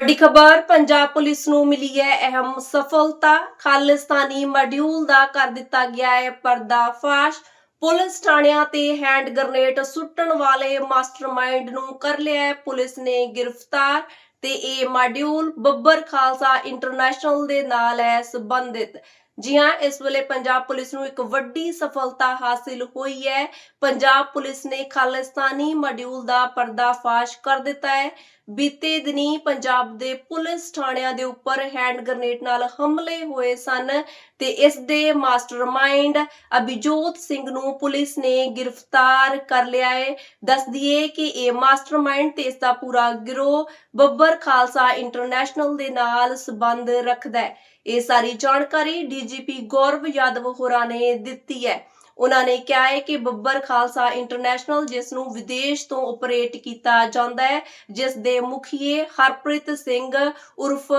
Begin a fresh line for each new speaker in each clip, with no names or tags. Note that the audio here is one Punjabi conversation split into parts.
ਵੱਡੀ ਖਬਰ, ਪੰਜਾਬ ਪੁਲਿਸ ਨੂੰ ਮਿਲੀ ਹੈ ਅਹਿਮ ਸਫਲਤਾ। ਖਾਲਿਸਤਾਨੀ ਮੋਡਿਊਲ ਦਾ ਕਰ ਦਿੱਤਾ ਗਿਆ ਹੈ ਪਰਦਾਫਾਸ਼। ਪੁਲਿਸ ਥਾਣਿਆਂ ਤੇ ਹੈਂਡ ਗ੍ਰਨੇਡ ਸੁੱਟਣ ਵਾਲੇ ਮਾਸਟਰਮਾਈਂਡ ਨੂੰ ਕਰ ਲਿਆ ਹੈ। ਪੁਲਿਸ ਨੇ ਗ੍ਰਿਫਤਾਰ ਤੇ ਇਹ ਮੋਡਿਊਲ ਬੱਬਰ ਖਾਲਸਾ ਇੰਟਰਨੈਸ਼ਨਲ ਦੇ ਨਾਲ ਹੈ ਸੰਬੰਧਿਤ। ਜੀ ਹਾਂ ਇਸ ਵੇਲੇ ਪੰਜਾਬ ਪੁਲਿਸ ਨੂੰ ਇੱਕ ਵੱਡੀ ਸਫਲਤਾ ਹਾਸਿਲ ਹੋਈ ਹੈ। ਪੰਜਾਬ ਪੁਲਿਸ ਨੇ ਖਾਲਿਸਤਾਨੀ ਮੋਡਿਊਲ ਦਾ ਪਰਦਾਫਾਸ਼ ਕਰ ਦਿੱਤਾ ਹੈ। ਬੀਤੇ ਦਿਨੀ ਪੰਜਾਬ ਦੇ ਪੁਲਿਸ ਥਾਣਿਆਂ ਦੇ ਉੱਪਰ ਹੈਂਡ ਗ੍ਰਨੇਡ ਨਾਲ ਹਮਲੇ ਹੋਏ ਸਨ ਤੇ ਇਸ ਦੇ ਮਾਸਟਰਮਾਈਂਡ ਅਭਿਜੋਤ ਸਿੰਘ ਨੂੰ ਪੁਲਿਸ ਨੇ ਗ੍ਰਿਫਤਾਰ ਕਰ ਲਿਆ ਹੈ। ਦੱਸ ਦਈਏ ਕਿ ਇਹ ਮਾਸਟਰਮਾਈਂਡ ਤੇ ਇਸ ਦਾ ਪੂਰਾ ਗਿਰੋਹ ਬੱਬਰ ਖਾਲਸਾ ਇੰਟਰਨੈਸ਼ਨਲ ਦੇ ਨਾਲ ਸੰਬੰਧ ਰੱਖਦਾ ਹੈ। ਇਹ ਸਾਰੀ ਜਾਣਕਾਰੀ ਡੀਜੀਪੀ ਗੌਰਵ ਯਾਦਵ ਹੋਰਾਂ ਨੇ ਦਿੱਤੀ ਹੈ। ਉਹਨਾਂ ਨੇ ਕਿਹਾ ਹੈ ਕਿ ਬੱਬਰ ਖਾਲਸਾ ਇੰਟਰਨੈਸ਼ਨਲ, ਜਿਸ ਨੂੰ ਵਿਦੇਸ਼ ਤੋਂ ਆਪਰੇਟ ਕੀਤਾ ਜਾਂਦਾ ਹੈ, ਜਿਸ ਦੇ ਮੁਖੀਏ ਹਰਪ੍ਰੀਤ ਸਿੰਘ ਉਰਫ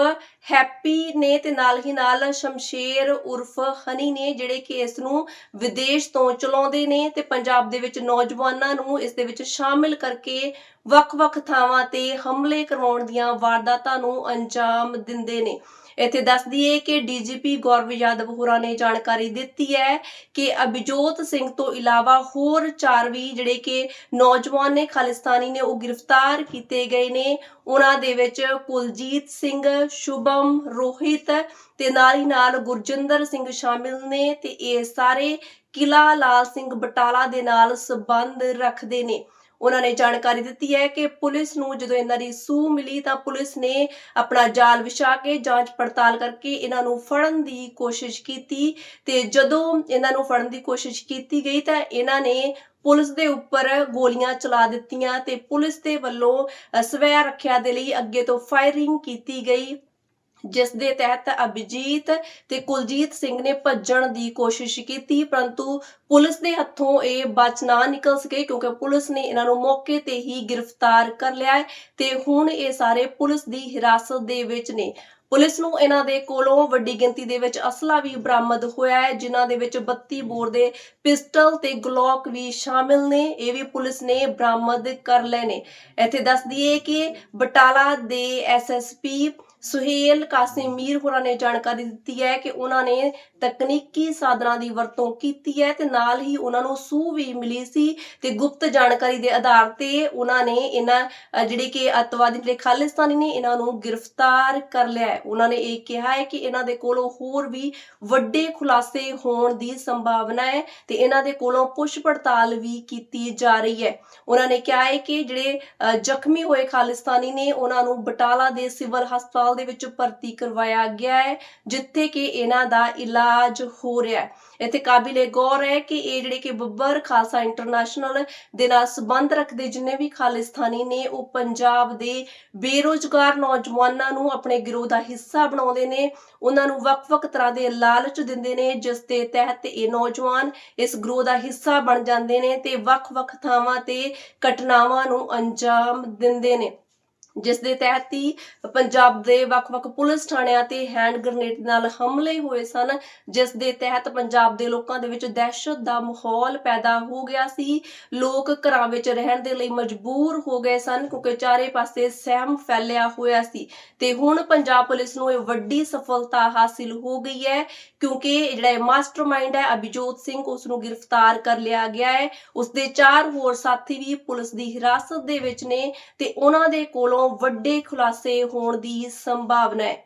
ਹੈਪੀ ਨੇ ਤੇ ਨਾਲ ਹੀ ਨਾਲ ਸ਼ਮਸ਼ੇਰ ਉਰਫ ਹਨੀ ਨੇ, ਜਿਹੜੇ ਕਿ ਇਸ ਨੂੰ ਵਿਦੇਸ਼ ਤੋਂ ਚਲਾਉਂਦੇ ਨੇ ਤੇ ਪੰਜਾਬ ਦੇ ਵਿੱਚ ਨੌਜਵਾਨਾਂ ਨੂੰ ਇਸ ਦੇ ਵਿੱਚ ਸ਼ਾਮਿਲ ਕਰਕੇ ਵੱਖ-ਵੱਖ ਥਾਵਾਂ ਤੇ ਹਮਲੇ ਕਰਵਾਉਣ ਦੀਆਂ ਵਾਰਦਾਤਾਂ ਨੂੰ ਅੰਜਾਮ ਦਿੰਦੇ ਨੇ। ਇੱਥੇ ਦੱਸ ਦਈਏ ਕਿ ਡੀਜੀਪੀ ਗੌਰਵ ਯਾਦਵ ਹੋਰਾਂ ਨੇ ਜਾਣਕਾਰੀ ਦਿੱਤੀ ਹੈ ਕਿ ਅਭਿਜੋਤ ਸਿੰਘ ਤੋਂ ਇਲਾਵਾ ਹੋਰ ਚਾਰ ਵੀ ਜਿਹੜੇ ਕਿ ਨੌਜਵਾਨ ਨੇ, ਖਾਲਿਸਤਾਨੀ ਨੇ, ਉਹ ਗ੍ਰਿਫਤਾਰ ਕੀਤੇ ਗਏ ਨੇ। ਉਹਨਾਂ ਦੇ ਵਿੱਚ ਕੁਲਜੀਤ ਸਿੰਘ, ਸ਼ੁਭਮ, ਰੋਹਿਤ ਤੇ ਨਾਲ ਹੀ ਨਾਲ ਗੁਰਜਿੰਦਰ ਸਿੰਘ ਸ਼ਾਮਿਲ ਨੇ ਤੇ ਇਹ ਸਾਰੇ ਕਿਲਾ ਲਾਲ ਸਿੰਘ ਬਟਾਲਾ ਦੇ ਨਾਲ ਸੰਬੰਧ ਰੱਖਦੇ ਨੇ। ਉਹਨਾਂ ਨੇ ਜਾਣਕਾਰੀ ਦਿੱਤੀ ਹੈ ਕਿ ਪੁਲਿਸ ਨੂੰ ਜਦੋਂ ਇਹਨਾਂ ਦੀ ਸੂਹ ਮਿਲੀ ਤਾਂ ਪੁਲਿਸ ਨੇ ਆਪਣਾ ਜਾਲ ਵਿਛਾ ਕੇ ਜਾਂਚ ਪੜਤਾਲ ਕਰਕੇ ਇਹਨਾਂ ਨੂੰ ਫੜਨ ਦੀ ਕੋਸ਼ਿਸ਼ ਕੀਤੀ ਤੇ ਜਦੋਂ ਇਹਨਾਂ ਨੂੰ ਫੜਨ ਦੀ ਕੋਸ਼ਿਸ਼ ਕੀਤੀ ਗਈ ਤਾਂ ਇਹਨਾਂ ਨੇ ਪੁਲਿਸ ਦੇ ਉੱਪਰ ਗੋਲੀਆਂ ਚਲਾ ਦਿੱਤੀਆਂ ਤੇ ਪੁਲਿਸ ਦੇ ਵੱਲੋਂ ਸਵੈ ਰੱਖਿਆ ਦੇ ਲਈ ਅੱਗੇ ਤੋਂ ਫਾਇਰਿੰਗ ਕੀਤੀ ਗਈ। ਜਿਸ ਦੇ ਤਹਿਤ ਅਭਿਜੀਤ ਤੇ ਕੁਲਜੀਤ ਸਿੰਘ ਨੇ ਭੱਜਣ ਦੀ ਕੋਸ਼ਿਸ਼ ਕੀਤੀ, ਪਰੰਤੂ ਪੁਲਿਸ ਦੇ ਹੱਥੋਂ ਇਹ ਬਚ ਨਾ ਨਿਕਲ ਸਕੇ ਕਿਉਂਕਿ ਪੁਲਿਸ ਨੇ ਇਹਨਾਂ ਨੂੰ ਮੌਕੇ ਤੇ ਹੀ ਗ੍ਰਿਫਤਾਰ ਕਰ ਲਿਆ ਹੈ ਤੇ ਹੁਣ ਇਹ ਸਾਰੇ ਪੁਲਿਸ ਦੀ ਹਿਰਾਸਤ ਦੇ ਵਿੱਚ ਨੇ। ਪੁਲਿਸ ਨੂੰ ਇਹਨਾਂ ਦੇ ਕੋਲੋਂ ਵੱਡੀ ਗਿਣਤੀ ਦੇ ਵਿੱਚ ਅਸਲਾ ਵੀ ਬਰਾਮਦ ਹੋਇਆ ਹੈ, ਜਿਨ੍ਹਾਂ ਦੇ ਵਿੱਚ 32 ਬੋਰ ਦੇ ਪਿਸਟਲ ਤੇ ਗਲੋਕ ਵੀ ਸ਼ਾਮਿਲ ਨੇ, ਇਹ ਵੀ ਪੁਲਿਸ ਨੇ ਬਰਾਮਦ ਕਰ ਲਏ ਨੇ। ਇੱਥੇ ਦੱਸ ਦਈਏ ਕਿ ਬਟਾਲਾ ਦੇ ਐਸਐਸਪੀ ਸੁਹੇਲ ਕਾਸਿਮੀਰ ਹੋਰਾਂ ਨੇ ਜਾਣਕਾਰੀ ਦਿੱਤੀ ਹੈ ਕਿ ਉਹਨਾਂ ਨੇ ਤਕਨੀਕੀ ਸਾਧਨਾਂ ਦੀ ਵਰਤੋਂ ਕੀਤੀ ਹੈ ਤੇ ਨਾਲ ਹੀ ਉਹਨਾਂ ਨੂੰ ਸੂਹ ਵੀ ਮਿਲੀ ਸੀ ਤੇ ਗੁਪਤ ਜਾਣਕਾਰੀ ਦੇ ਆਧਾਰ ਤੇ ਉਹਨਾਂ ਨੇ ਇਹਨਾਂ ਜਿਹੜੇ ਕਿ ਅੱਤਵਾਦੀ ਜਿਹੜੇ ਖਾਲਿਸਤਾਨੀ ਨੇ, ਇਹਨਾਂ ਨੂੰ ਗ੍ਰਿਫਤਾਰ ਕਰ ਲਿਆ ਹੈ। ਉਹਨਾਂ ਨੇ ਇਹ ਕਿਹਾ ਹੈ ਕਿ ਇਹਨਾਂ ਦੇ ਕੋਲੋਂ ਹੋਰ ਵੀ ਵੱਡੇ ਖੁਲਾਸੇ ਹੋਣ ਦੀ ਸੰਭਾਵਨਾ ਹੈ ਤੇ ਇਹਨਾਂ ਦੇ ਕੋਲੋਂ ਪੁੱਛ ਪੜਤਾਲ ਵੀ ਕੀਤੀ ਜਾ ਰਹੀ ਹੈ। ਉਹਨਾਂ ਨੇ ਕਿਹਾ ਹੈ ਕਿ ਜਿਹੜੇ ਜ਼ਖਮੀ ਹੋਏ ਖਾਲਿਸਤਾਨੀ ਨੇ, ਉਹਨਾਂ ਨੂੰ ਬਟਾਲਾ ਦੇ ਸਿਵਲ ਹਸਪਤਾਲ ਦੇ ਵਿੱਚ ਭਰਤੀ ਕਰਵਾਇਆ ਗਿਆ ਹੈ, ਜਿੱਥੇ ਕਿ ਇਹਨਾਂ ਦਾ ਇਲਾਜ ਹੋ ਰਿਹਾ ਹੈ। ਇੱਥੇ ਕਾਬਿਲੇ ਗੌਰ ਹੈ ਕਿ ਇਹ ਜਿਹੜੇ ਕਿ ਬੱਬਰ ਖਾਲਸਾ ਇੰਟਰਨੈਸ਼ਨਲ ਦੇ ਨਾਲ ਸੰਬੰਧ ਰੱਖਦੇ ਜਿੰਨੇ ਵੀ ਖਾਲਿਸਤਾਨੀ ਨੇ, ਉਹ ਪੰਜਾਬ ਦੇ ਬੇਰੋਜ਼ਗਾਰ ਨੌਜਵਾਨਾਂ ਨੂੰ ਆਪਣੇ ਗਿਰੋਹ ਦਾ ਹਿੱਸਾ ਬਣਾਉਂਦੇ ਨੇ। ਉਹਨਾਂ ਨੂੰ ਵੱਖ-ਵੱਖ ਤਰ੍ਹਾਂ ਦੇ ਲਾਲਚ ਦਿੰਦੇ ਨੇ, ਜਿਸ ਦੇ ਤਹਿਤ ਇਹ ਨੌਜਵਾਨ ਇਸ ਗਰੋਹ ਦਾ ਹਿੱਸਾ ਬਣ ਜਾਂਦੇ ਨੇ ਤੇ ਵੱਖ-ਵੱਖ ਥਾਵਾਂ ਤੇ ਘਟਨਾਵਾਂ ਨੂੰ ਅੰਜਾਮ ਦਿੰਦੇ ਨੇ। ਜਿਸ ਦੇ ਤਹਿਤ ਹੀ ਪੰਜਾਬ ਦੇ ਵੱਖ-ਵੱਖ ਪੁਲਿਸ ਥਾਣਿਆਂ ਤੇ ਹੈਂਡ ਗ੍ਰਨੇਡ ਨਾਲ ਹਮਲੇ ਹੋਏ ਸਨ ਜਿਸ ਦੇ ਤਹਿਤ ਪੰਜਾਬ ਦੇ ਲੋਕਾਂ ਦੇ ਵਿੱਚ ਦਹਿਸ਼ਤ ਦਾ ਮਾਹੌਲ ਪੈਦਾ ਹੋ ਗਿਆ ਸੀ। ਲੋਕ ਘਰਾਂ ਵਿੱਚ ਰਹਿਣ ਦੇ ਲਈ ਮਜਬੂਰ ਹੋ ਗਏ ਸਨ ਕਿਉਂਕਿ ਚਾਰੇ ਪਾਸੇ ਸਹਿਮ ਫੈਲਿਆ ਹੋਇਆ ਸੀ। ਤੇ ਹੁਣ ਪੰਜਾਬ ਪੁਲਿਸ ਨੂੰ ਇਹ ਵੱਡੀ ਸਫਲਤਾ ਹਾਸਿਲ ਹੋ ਗਈ ਹੈ ਕਿਉਂਕਿ ਜਿਹੜਾ ਇਹ ਮਾਸਟਰਮਾਈਂਡ ਹੈ, ਅਭਿਜੋਤ ਸਿੰਘ, ਉਸ ਨੂੰ ਗ੍ਰਿਫਤਾਰ ਕਰ ਲਿਆ ਗਿਆ ਹੈ। ਉਸ ਦੇ ਚਾਰ ਹੋਰ ਸਾਥੀ ਵੀ ਪੁਲਿਸ ਦੀ ਹਿਰਾਸਤ ਦੇ ਵਿੱਚ ਨੇ ਤੇ ਉਹਨਾਂ ਦੇ ਕੋਲੋਂ ਵੱਡੇ ਖੁਲਾਸੇ ਹੋਣ ਦੀ ਸੰਭਾਵਨਾ ਹੈ।